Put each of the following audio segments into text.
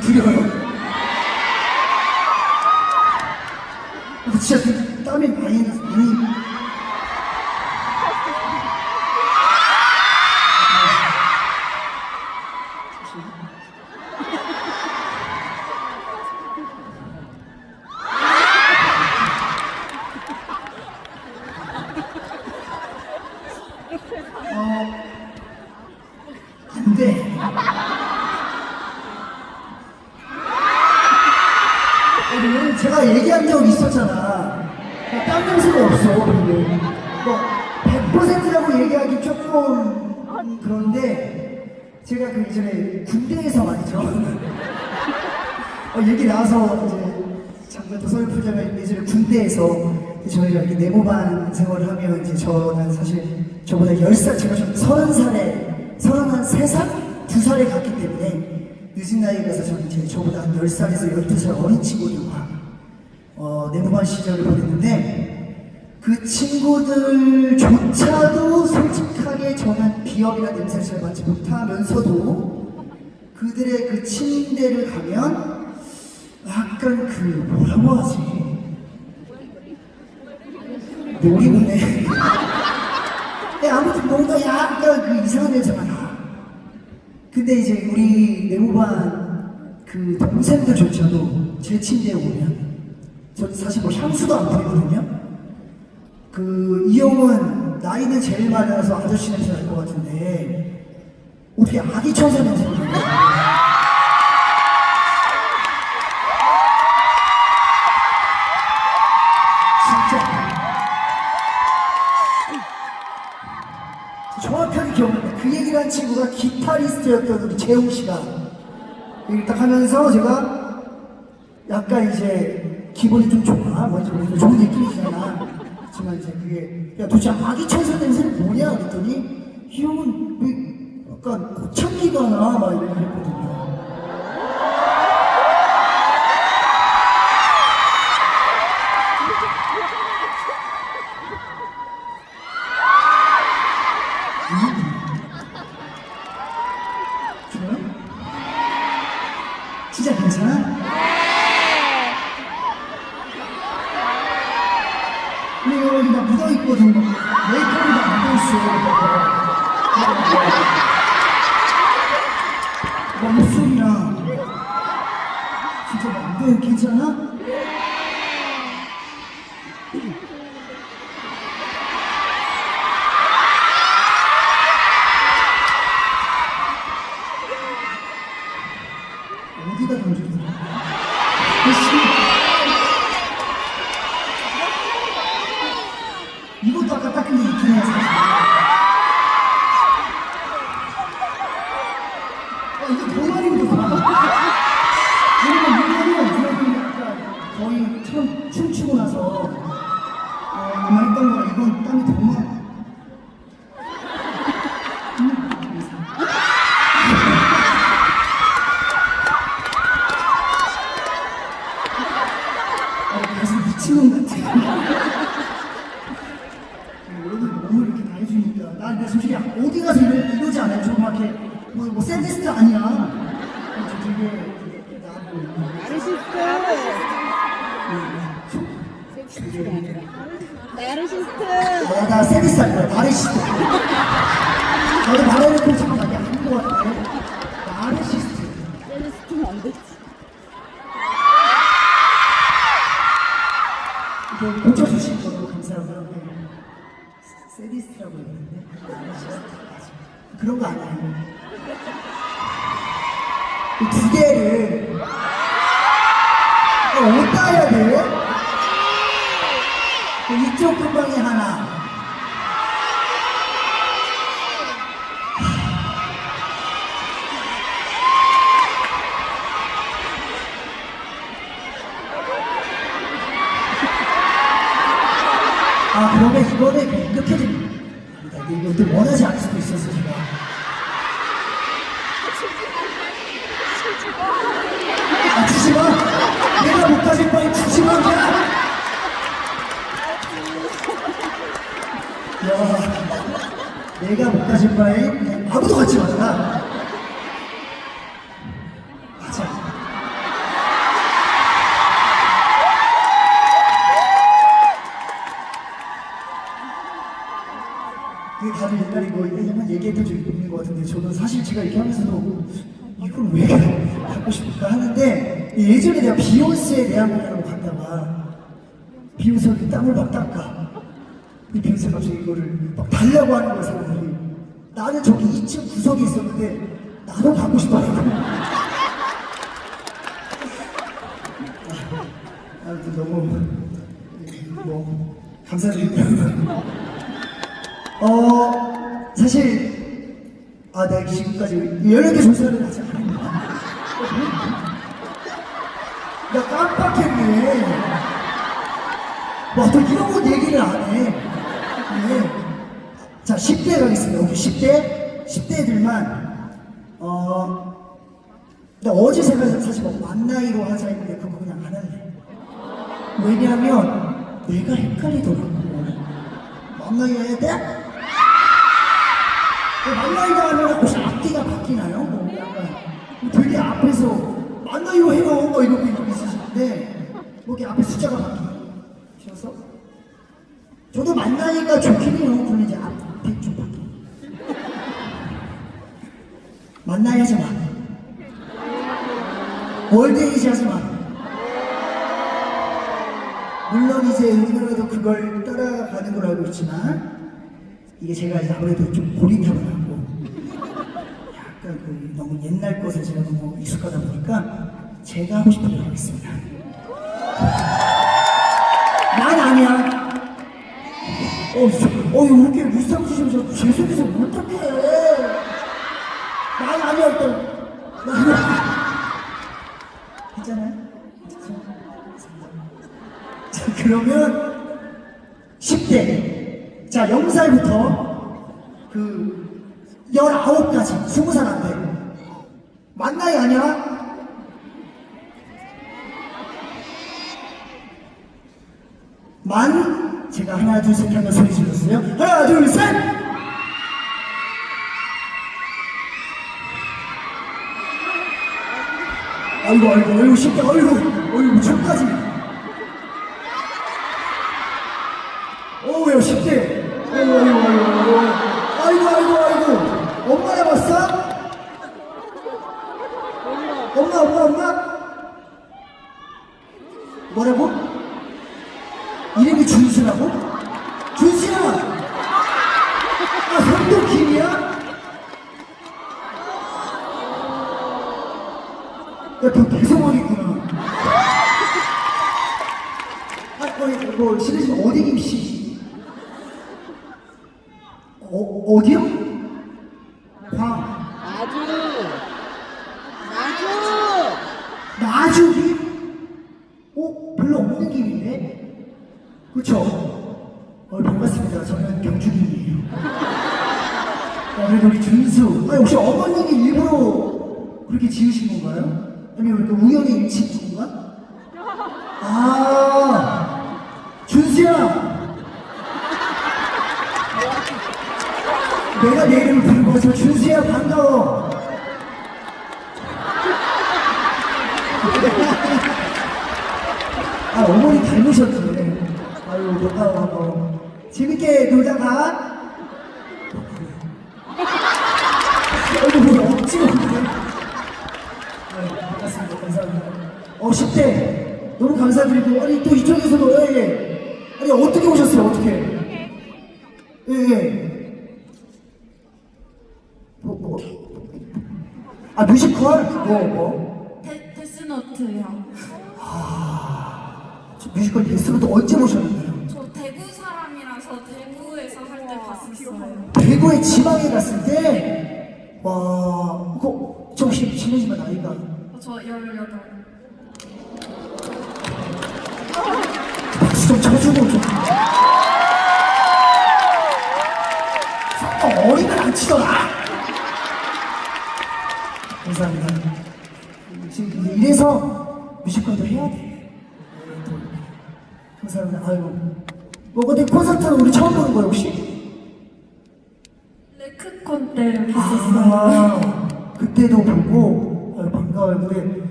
두려워요? 근데 진짜 어, 얘기 나와서 이제 잠깐 더 설프자면 예전에 군대에서 저희가 이렇게 네모반 생활을 하면 이제 저는 사실 저보다 10살, 제가 좀 30살에, 33살? 2살에 갔기 때문에 늦은 나이에 가서 저는 이제 저보다 한 10살에서 12살 어린 친구들과 어, 네모반 시절을 보냈는데 그 친구들조차도 솔직하게 저는 비염이나 냄새를 잘 맡지 못하면서도 그들의 그 침대를 가면 약간 그 뭐라고 하지? 네, 아무튼 뭔가 약간 그 이상한 나. 근데 이제 우리 네모반 그 동생들조차도 제 침대에 오면 저 사실 뭐 향수도 안 뿌리거든요. 그 이 형은 나이는 제일 많아서 아저씨 냄새 날 것 같은데 어떻게 아기 천사 냄새가 나요? 친구가 기타리스트였던 우리 재웅 씨가 얘기를 딱 하면서 제가 약간 이제 기분이 좀 좋아. 뭐 이제 우리도 좋은 느낌이잖아. 하지만 이제 그게 야 도대체 아기 천사 냄새는 뭐냐 그랬더니 이 형은 왜 약간 고창기가 나? 막 이렇게. 좋아요? 아, 이거 더 이렇게 고쳐주신 거 너무 감사하고요. 네. 세디스트라고 했는데. 그런 거 아니에요. 이두 개를 야, 내가 못 가질 바에 아무도 같이 마라. 다들 옛날에 뭐 얘기했던 적이 있는 것 같은데 저는 사실 제가 이렇게 하면서도 이걸 왜 갖고 싶을까 하는데 예전에 내가 비욘세에 대한 공연을 갔다가 비욘세가 땀을 막 닦아 이 비욘세 갑자기 이거를 막 달라고 하는 거야 사람들이 나는 저기 2층 구석에 있었는데 나도 갖고 싶더라고 아, 아무튼 너무 뭐 감사드립니다 어, 사실, 아, 내가 지금까지 18개 조사를 하지 않았나? 나 깜빡했네. 와, 또 이런 건 얘기를 안 해. 네. 자, 10대 가겠습니다. 오케이, 10대. 10대 애들만, 어, 나 어제 생각해서 사실 뭐 만나기로 하자 했는데 그거 그냥 안 할래. 왜냐면 내가 헷갈리더라고. 만나기 해야 돼? 만나기가 하면 혹시 앞뒤가 바뀌나요? 뭐 약간 되게 앞에서 만나기로 해요 뭐 이렇게 있으시는데 뭐 이렇게 앞에 숫자가 바뀌셔서 저도 좋긴 해요 그런데 이제 앞에 좀 바뀌어 만나야 하지 마 월드에이지 하지 마 물론 이제 우리나라도 그걸 따라가는 걸 알고 있지만 이게 제가 이제 아무래도 좀 고리타분하고 약간 그 너무 옛날 것에 제가 너무 익숙하다 보니까 제가 하고 싶은 걸 하겠습니다. 난 아니야. 어, 저, 어, 왜 이렇게 무상 주시면 저 죄송해서 어떡해. 난 아니야, 일단. 난 아니야. 괜찮아요? 자, 그러면 10대. 자, 0살부터 그 19까지, 20살 안 돼. 만나이 아니야? 만, 제가 하나, 둘, 셋 하면 소리 질렀어요. 하나, 둘, 셋! 아이고, 아이고, 아이고, 10대, 아이고, 아이고, 저까지. 오야 10대 아이고 아이고 아이고 아이고 아이고 아이고 엄마 닮았어? 엄마 엄마 엄마 뭐라고? 이름이 준수라고? 준수야 아 성도 김이야? 야너 대성원이구나 아, 어, 이거 실례지만 어디 김씨? 어, 어디요? 광. 아주 아주 나주 김? 어, 별로 없는 김인데? 그쵸? 어, 반갑습니다. 저는 경주 김이에요. 어, 그래도 우리 준수. 아, 혹시 어머님이 일부러 그렇게 지으신 건가요? 아니면 이렇게 우연히 일치인 건가? 아, 준수야! 내가 내 이름을 부른 거죠. 준수야, 반가워. 아, 어머니 닮으셨지. 아유, 고마워. 뭐. 재밌게 놀다가. 아이고, 뭐, 억지로. 아유, 반갑습니다. 감사합니다. 어, 10대. 너무 감사드리고. 아니, 또 이쪽에서도, 예, 예. 아니, 어떻게 오셨어요? 어떻게? 예, 예. 뭐, 뭐. 아, 뮤지컬? 뭐, 뭐. 데, 데스노트요. 저 뮤지컬 데스로도 언제 오셨나요? 저 대구 사람이라서 대구에서 할 때 봤었어요. 대구에 지방에 갔을 때, 와, 그거, 저 혹시 실례지만 나이가 저 18. 박수 좀 쳐주고 좀. 치더라. 감사합니다. 지금 이제 이래서 뮤지컬도 해야 돼. 감사합니다. 아이고. 뭐 근데 콘서트는 우리 처음 보는 거야 혹시? 레크콘 때 봤었어요. 아, 그때도 보고 아유, 반가워요. 우리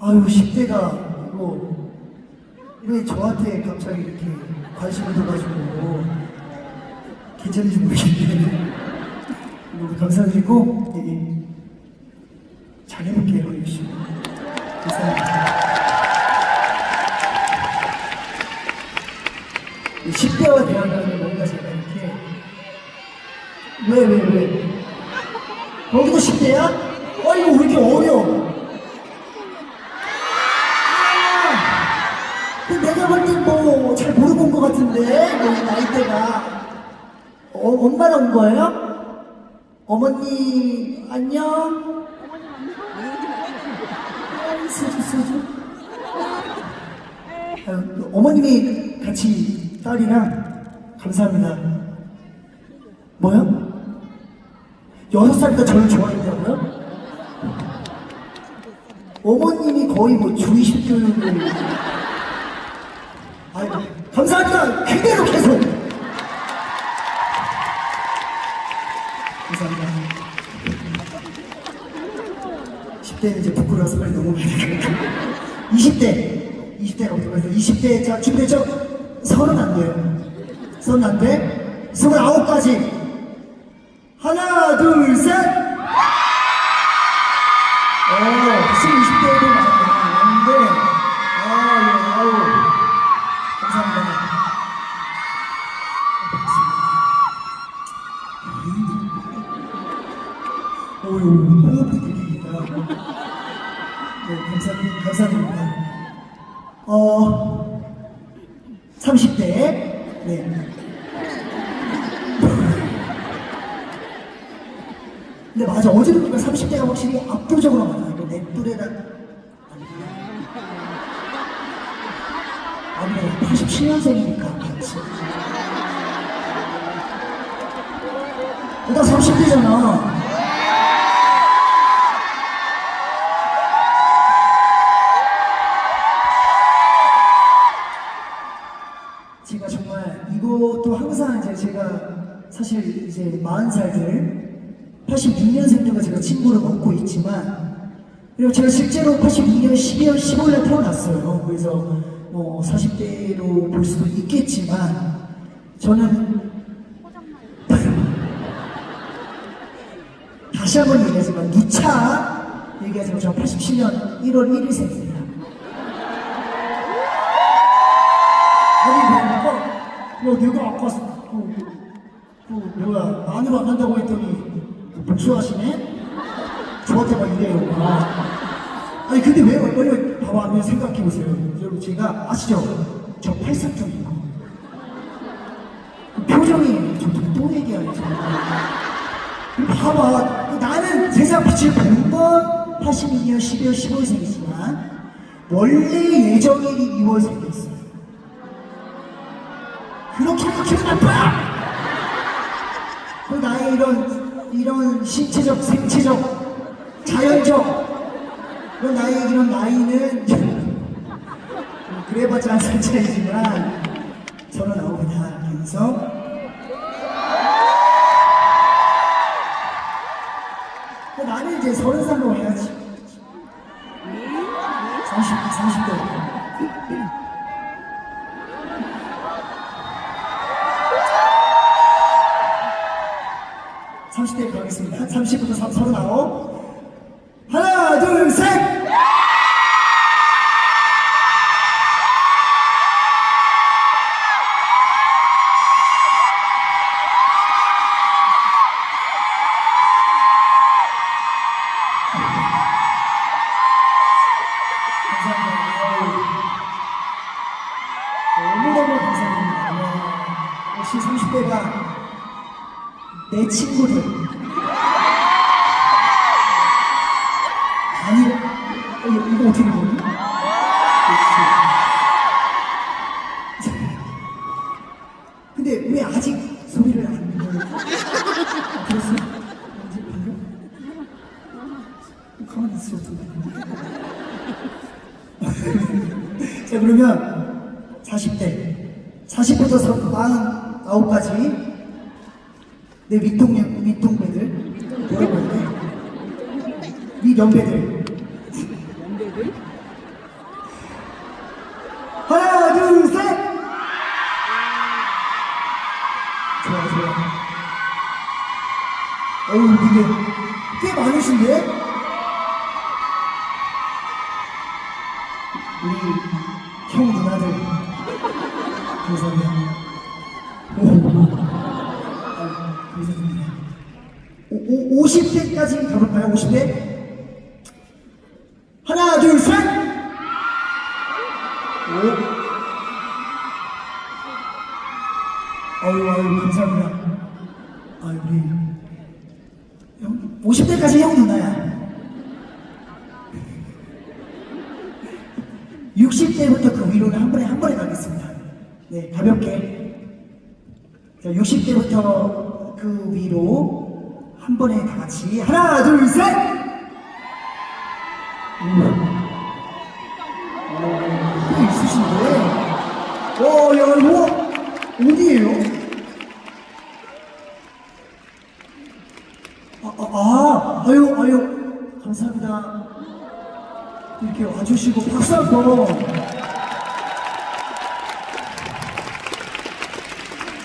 아유 10대가 이거 왜 저한테 갑자기 이렇게 관심을 둬가지고 괜찮은지 모르겠는데 너무 감사드리고 예, 잘 해볼게요 열심히 감사합니다. 10대와 대화하면 뭔가 제가 이렇게 왜 왜 왜, 거기도 10대야? 나이대가 어, 엄마랑 온 거예요? 어머니 안녕? 수주 수주 아유, 어머님이 같이 딸이랑 감사합니다 뭐요? 여섯 살이니까 저를 좋아한다고요? 어머님이 거의 뭐 주의식 교육을 아이고 감사합니다 그대로 계속 감사합니다 10대는 이제 부끄러워서 빨리 넘어가야 되니까 20대 20대가 어떻게 봤어요? 20대 자 준비됐죠? 서른 안 돼요 서른 안 돼? 스물아홉까지 하나, 둘, 셋! 어, 정말 이것도 항상 이제 제가 사실 이제 40살들 86년생들과 제가 친구를 먹고 있지만 그리고 제가 실제로 86년 12월 15일에 태어났어요. 그래서 뭐 40대로 볼 수도 있겠지만 저는 다시 한 번 얘기하지만 누차 얘기하지만 저 87년 1월 1일생 야 내가 아까 그, 그 뭐야 안 한다고 했더니 복수하시네? 저한테 막 이래요. 아. 아니 근데 왜 원래 봐봐 그냥 생각해 보세요. 여러분 제가 아시죠? 저 팔싹정이고 표정이 좀 또래기하네 정말 봐봐. 나는 세상 빛을 본건 82년 12월 15일생이지만 원래 예정일이 2월생이었어요 그렇게 기분 나빠! 그 나의 이런 이런 신체적, 생체적, 자연적 그런 나의 이런 나이는 그래봤자 한살 차이지만 서른 아홉이다 그래서. 나는 이제 서른 살로 해야지. 30, 30대 30대 가겠습니다. 30부터 39. 하나, 둘, 셋! 가만히 있어. 자 그러면 40대 40부터 49까지 내 윗동년 윗동배들 뭐라고 할까? 윗연배들 연배들 하나 둘셋 좋아 좋아 어우 근데 오. 아유 아유 감사합니다. 아유 우리 형 50대까지 형 누나야. 60대부터 그 위로는 한 번에 한 번에 가겠습니다. 네 가볍게. 자 60대부터 그 위로 한 번에 다 같이 하나 둘셋! 꽤 있으신데 어, 야, 이거 어디에요? 아, 아, 아, 아유, 아유, 감사합니다. 이렇게 와주시고 박수 한 번.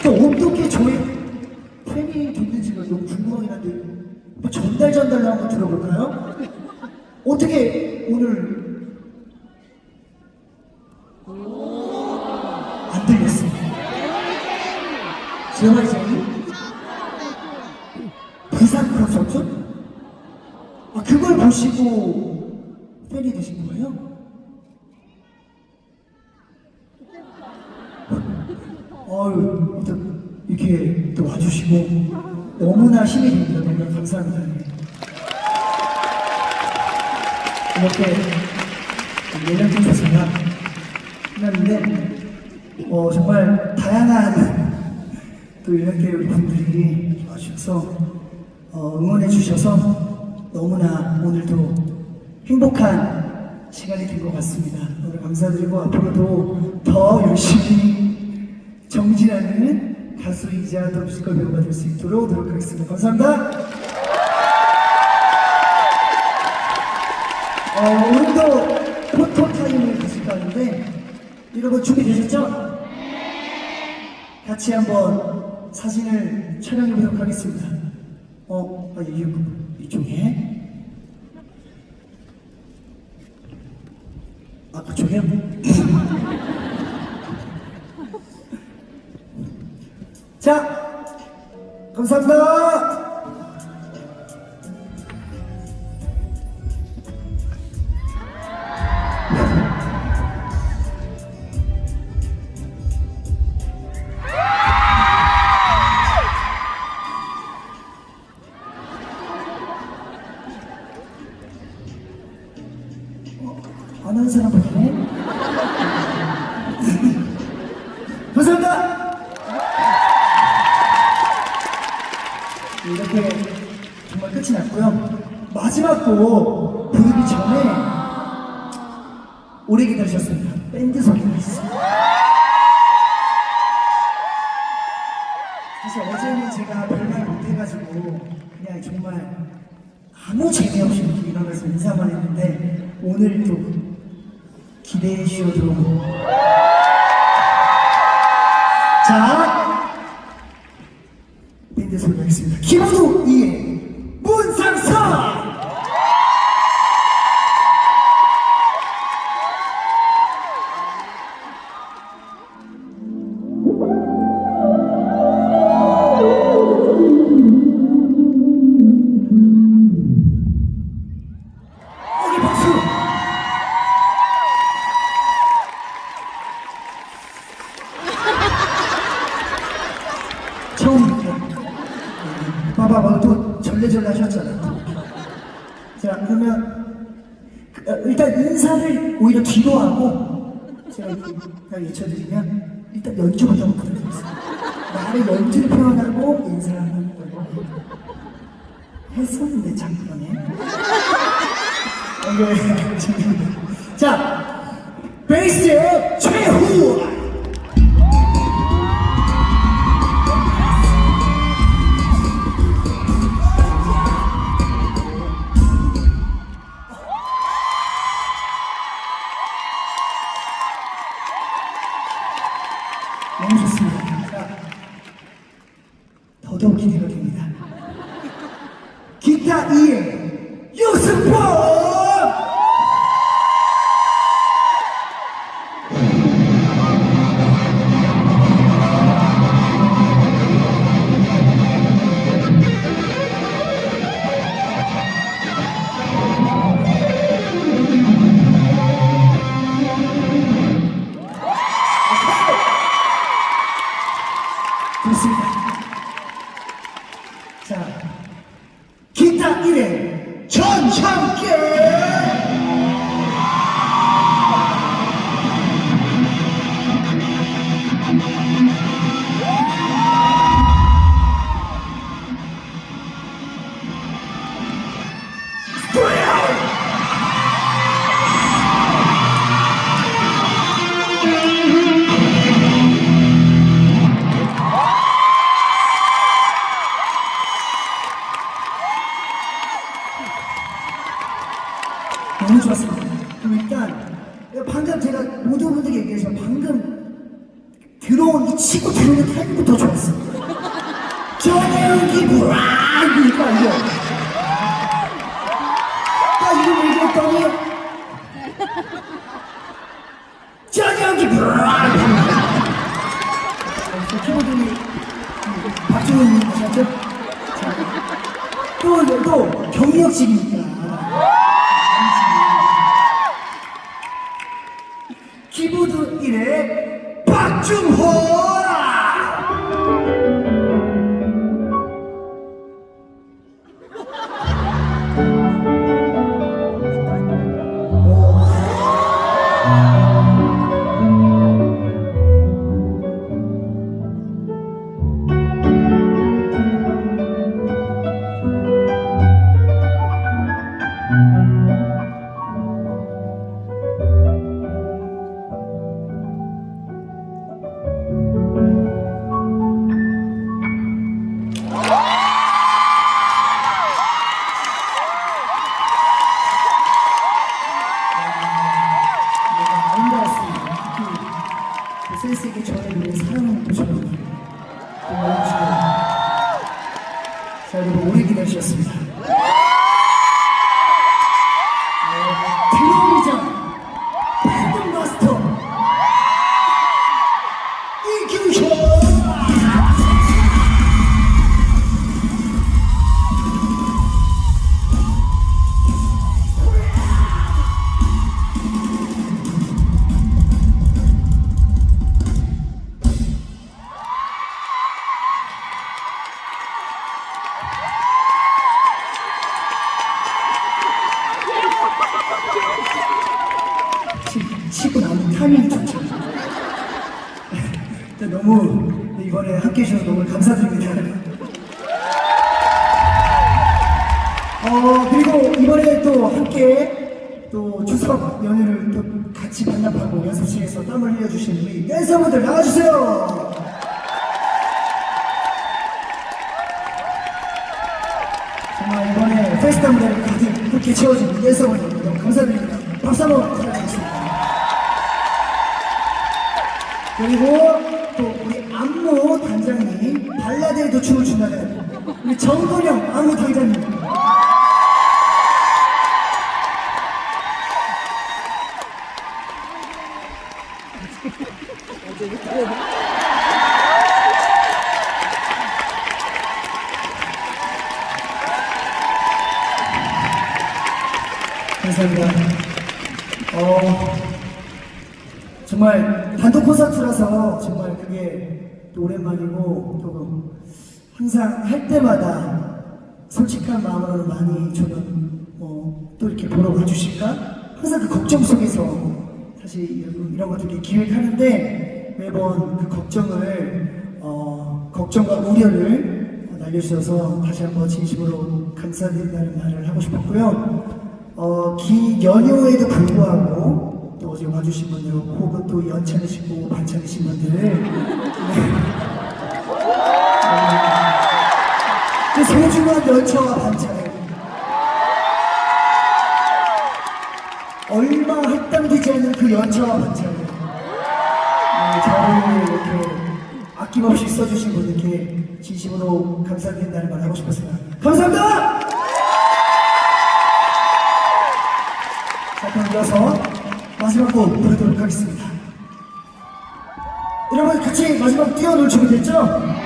또 어떻게 저희 팬이 됐는지가 너무 궁금하긴 한데 뭐 전달 전달로 한번 들어볼까요? 어떻게 오늘 안 들렸습니다. 제 말이잖아요. 부산 콘서트? 아, 그걸 보시고 팬이 되신 거예요? 아유, 일단 이렇게 또 와주시고 너무나 힘이 됩니다. 너무 감사합니다. 이렇게 예능 콘서트가 끝났는데 어, 정말 다양한 또 이렇게 분들이 와주셔서 어, 응원해 주셔서 너무나 오늘도 행복한 시간이 된 것 같습니다. 오늘 감사드리고 앞으로도 더 열심히 정진하는 가수이자 또 뮤지컬 배우가 될 수 있도록 노력하겠습니다. 감사합니다. 어, 오늘도 포토 타임을 가질까 하는데 여러분 준비되셨죠? 같이 한번 사진을 촬영해 보도록 하겠습니다. 어, 아, 이, 이쪽에. 아, 그쪽에요? 자, 감사합니다. 했었는데 참 그러네. 어, 네. 자, 방금 제가 모든 분들께 얘기해서 방금 들어온 이 치고 들어오는 타이밍부터 좋았어요. 전영기 브라이니까 이거. 딱 이거 얘기했더니. 키보드니 박종훈님 하셨죠? 자, 또, 또 경력직이니까. 1의 박중호 너무 감사드립니다. 박수 한번 부탁드리겠습니다. 그리고 또 우리 안무 단장님 발라드에도 춤을 춘다는 우리 정건영 안무 단장님 할 때마다 솔직한 마음으로 많이 저는 어, 또 이렇게 보러 와주실까 항상 그 걱정 속에서 사실 이런, 이런 것들 기획하는데 매번 그 걱정을 어, 걱정과 우려를 날려주셔서 다시 한번 진심으로 감사드린다는 말을 하고 싶었고요. 어, 긴 연휴에도 불구하고 또 어제 와주신 분들 혹은 또 연차내시고 반차내신 분들 네. 그 소중한 연차와 반차를 얼마 할당되지 않는 그 연차와 반차를 네, 저를 이렇게 아낌없이 써주신 분들께 진심으로 감사드린다는 말 하고 싶었습니다. 감사합니다! 자, 그럼 이어서 마지막 곡 부르도록 하겠습니다. 여러분 같이 마지막 뛰어놀 준비 됐죠?